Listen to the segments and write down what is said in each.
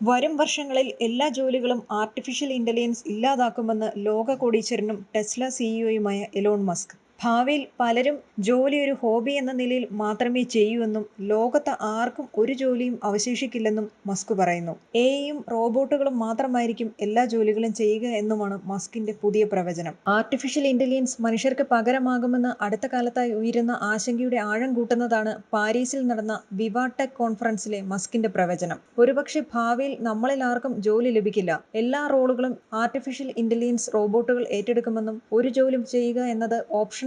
വരും വർഷങ്ങളിൽ എല്ലാ ജോലികളും ആർട്ടിഫിഷ്യൽ ഇന്റലിജൻസ് ഇല്ലാതാക്കുമെന്ന് ലോക കോടീശ്വരനും ടെസ്ല സിഇഒയുമായ എലോൺ മസ്ക്. ഭാവിയിൽ പലരും ജോലി ഒരു ഹോബി എന്ന നിലയിൽ മാത്രമേ ചെയ്യൂ എന്നും ലോകത്ത് ആർക്കും ഒരു ജോലിയും അവശേഷിക്കില്ലെന്നും മസ്ക് പറയുന്നു. എഐയും റോബോട്ടുകളും മാത്രമായിരിക്കും എല്ലാ ജോലികളും ചെയ്യുക എന്നുമാണ് മസ്കിന്റെ പുതിയ പ്രവചനം. ആർട്ടിഫിഷ്യൽ ഇന്റലിജൻസ് മനുഷ്യർക്ക് പകരമാകുമെന്ന് അടുത്ത കാലത്തായി ഉയരുന്ന ആശങ്കയുടെ ആഴം കൂട്ടുന്നതാണ് പാരീസിൽ നടന്ന വിവാടെക് കോൺഫറൻസിലെ മസ്കിന്റെ പ്രവചനം. ഒരുപക്ഷെ ഭാവിയിൽ നമ്മളിൽ ആർക്കും ജോലി ലഭിക്കില്ല. എല്ലാ റോളുകളും ആർട്ടിഫിഷ്യൽ ഇന്റലിജൻസ് റോബോട്ടുകൾ ഏറ്റെടുക്കുമെന്നും ഒരു ജോലി ചെയ്യുക എന്നത്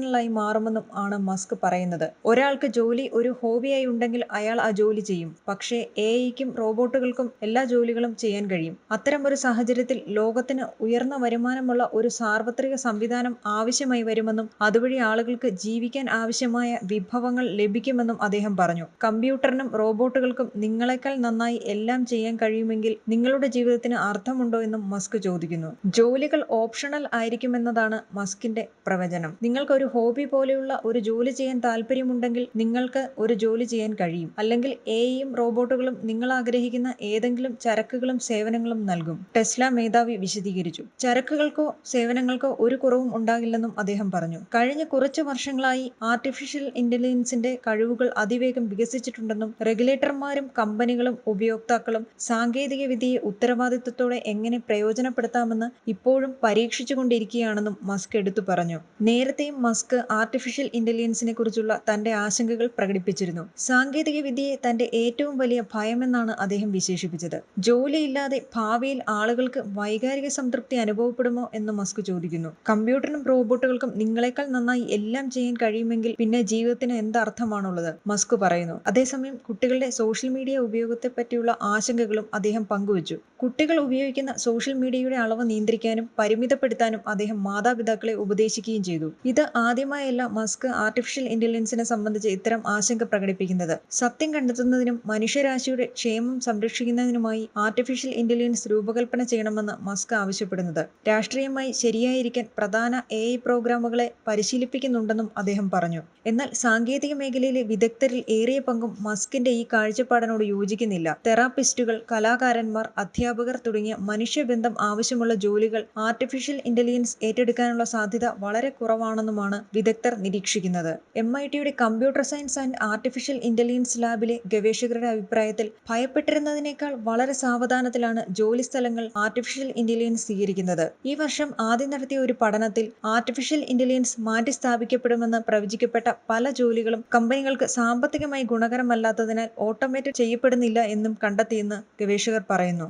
ഓപ്ഷണലായി മാറുമെന്നും ആണ് മസ്ക് പറയുന്നത്. ഒരാൾക്ക് ജോലി ഒരു ഹോബിയായി ഉണ്ടെങ്കിൽ അയാൾ ആ ജോലി ചെയ്യും. പക്ഷേ എ ഐക്കും റോബോട്ടുകൾക്കും എല്ലാ ജോലികളും ചെയ്യാൻ കഴിയും. അത്തരം ഒരു സാഹചര്യത്തിൽ ലോകത്തിന് ഉയർന്ന വരുമാനമുള്ള ഒരു സാർവത്രിക സംവിധാനം ആവശ്യമായി വരുമെന്നും അതുവഴി ആളുകൾക്ക് ജീവിക്കാൻ ആവശ്യമായ വിഭവങ്ങൾ ലഭിക്കുമെന്നും അദ്ദേഹം പറഞ്ഞു. കമ്പ്യൂട്ടറിനും റോബോട്ടുകൾക്കും നിങ്ങളെക്കാൾ നന്നായി എല്ലാം ചെയ്യാൻ കഴിയുമെങ്കിൽ നിങ്ങളുടെ ജീവിതത്തിന് അർത്ഥമുണ്ടോ എന്നും മസ്ക് ചോദിക്കുന്നു. ജോലികൾ ഓപ്ഷണൽ ആയിരിക്കുമെന്നതാണ് മസ്കിന്റെ പ്രവചനം. നിങ്ങൾക്ക് ഒരു ഹോബി പോലെയുള്ള ഒരു ജോലി ചെയ്യാൻ താല്പര്യമുണ്ടെങ്കിൽ നിങ്ങൾക്ക് ഒരു ജോലി ചെയ്യാൻ കഴിയും. അല്ലെങ്കിൽ എയും റോബോട്ടുകളും നിങ്ങൾ ആഗ്രഹിക്കുന്ന ഏതെങ്കിലും ചരക്കുകളും സേവനങ്ങളും നൽകും. ടെസ്ല മേധാവി വിശദീകരിച്ചു. ചരക്കുകൾക്കോ സേവനങ്ങൾക്കോ ഒരു കുറവും ഉണ്ടാകില്ലെന്നും അദ്ദേഹം പറഞ്ഞു. കഴിഞ്ഞ കുറച്ച് വർഷങ്ങളായി ആർട്ടിഫിഷ്യൽ ഇന്റലിജൻസിന്റെ കഴിവുകൾ അതിവേഗം വികസിച്ചിട്ടുണ്ടെന്നും റെഗുലേറ്റർമാരും കമ്പനികളും ഉപയോക്താക്കളും സാങ്കേതിക വിദ്യയെ ഉത്തരവാദിത്വത്തോടെ എങ്ങനെ പ്രയോജനപ്പെടുത്താമെന്ന് ഇപ്പോഴും പരീക്ഷിച്ചുകൊണ്ടിരിക്കുകയാണെന്നും മസ്ക് എടുത്തു പറഞ്ഞു. നേരത്തെയും മസ്ക് ആർട്ടിഫിഷ്യൽ ഇന്റലിജൻസിനെ കുറിച്ചുള്ള തന്റെ ആശങ്കകൾ പ്രകടിപ്പിച്ചിരുന്നു. സാങ്കേതിക വിദ്യയെ തന്റെ ഏറ്റവും വലിയ ഭയമെന്നാണ് അദ്ദേഹം വിശേഷിപ്പിച്ചത്. ജോലിയില്ലാതെ ഭാവിയിൽ ആളുകൾക്ക് വൈകാരിക സംതൃപ്തി അനുഭവപ്പെടുമോ എന്ന് മസ്ക് ചോദിക്കുന്നു. കമ്പ്യൂട്ടറിനും റോബോട്ടുകൾക്കും നിങ്ങളെക്കാൾ നന്നായി എല്ലാം ചെയ്യാൻ കഴിയുമെങ്കിൽ പിന്നെ ജീവിതത്തിന് എന്തർത്ഥമാണുള്ളത് മസ്ക് പറയുന്നു. അതേസമയം കുട്ടികളുടെ സോഷ്യൽ മീഡിയ ഉപയോഗത്തെ പറ്റിയുള്ള ആശങ്കകളും അദ്ദേഹം പങ്കുവച്ചു. കുട്ടികൾ ഉപയോഗിക്കുന്ന സോഷ്യൽ മീഡിയയുടെ അളവ് നിയന്ത്രിക്കാനും പരിമിതപ്പെടുത്താനും അദ്ദേഹം മാതാപിതാക്കളെ ഉപദേശിക്കുകയും ചെയ്തു. ഇത് ആദ്യമായല്ല മസ്ക് ആർട്ടിഫിഷ്യൽ ഇന്റലിജൻസിനെ സംബന്ധിച്ച് ഇത്തരം ആശങ്ക പ്രകടിപ്പിക്കുന്നത്. സത്യം കണ്ടെത്തുന്നതിനും മനുഷ്യരാശിയുടെ ക്ഷേമം സംരക്ഷിക്കുന്നതിനുമായി ആർട്ടിഫിഷ്യൽ ഇന്റലിജൻസ് രൂപകൽപ്പന ചെയ്യണമെന്ന് മസ്ക് ആവശ്യപ്പെടുന്നത്. രാഷ്ട്രീയമായി ശരിയായിരിക്കാൻ പ്രധാന എഐ പ്രോഗ്രാമുകളെ പരിശീലിപ്പിക്കുന്നുണ്ടെന്നും അദ്ദേഹം പറഞ്ഞു. എന്നാൽ സാങ്കേതിക മേഖലയിലെ വിദഗ്ധരിൽ ഏറിയ പങ്കും മസ്കിന്റെ ഈ കാഴ്ചപ്പാടിനോട് യോജിക്കുന്നില്ല. തെറാപ്പിസ്റ്റുകൾ, കലാകാരന്മാർ, അധ്യാപകർ തുടങ്ങിയ മനുഷ്യബന്ധം ആവശ്യമുള്ള ജോലികൾ ആർട്ടിഫിഷ്യൽ ഇന്റലിജൻസ് ഏറ്റെടുക്കാനുള്ള സാധ്യത വളരെ കുറവാണെന്നുമാണ് വിദഗ്ധർ നിരീക്ഷിക്കുന്നത്. എം ഐ ടിയുടെ computer science and artificial intelligence ലാബിലെ ഗവേഷകരുടെ അഭിപ്രായത്തിൽ ഭയപ്പെട്ടിരുന്നതിനേക്കാൾ വളരെ സാവധാനത്തിലാണ് ജോലിസ്ഥലങ്ങൾ ആർട്ടിഫിഷ്യൽ ഇന്റലിജൻസ് സ്വീകരിക്കുന്നത്. ഈ വർഷം ആദ്യം നടത്തിയ ഒരു പഠനത്തിൽ ആർട്ടിഫിഷ്യൽ ഇന്റലിജൻസ് മാറ്റിസ്ഥാപിക്കപ്പെടുമെന്ന് പ്രവചിക്കപ്പെട്ട പല ജോലികളും കമ്പനികൾക്ക് സാമ്പത്തികമായി ഗുണകരമല്ലാത്തതിനാൽ ഓട്ടോമേറ്റ് ചെയ്യപ്പെടുന്നില്ല എന്നും കണ്ടെത്തിയെന്ന് ഗവേഷകർ പറയുന്നു.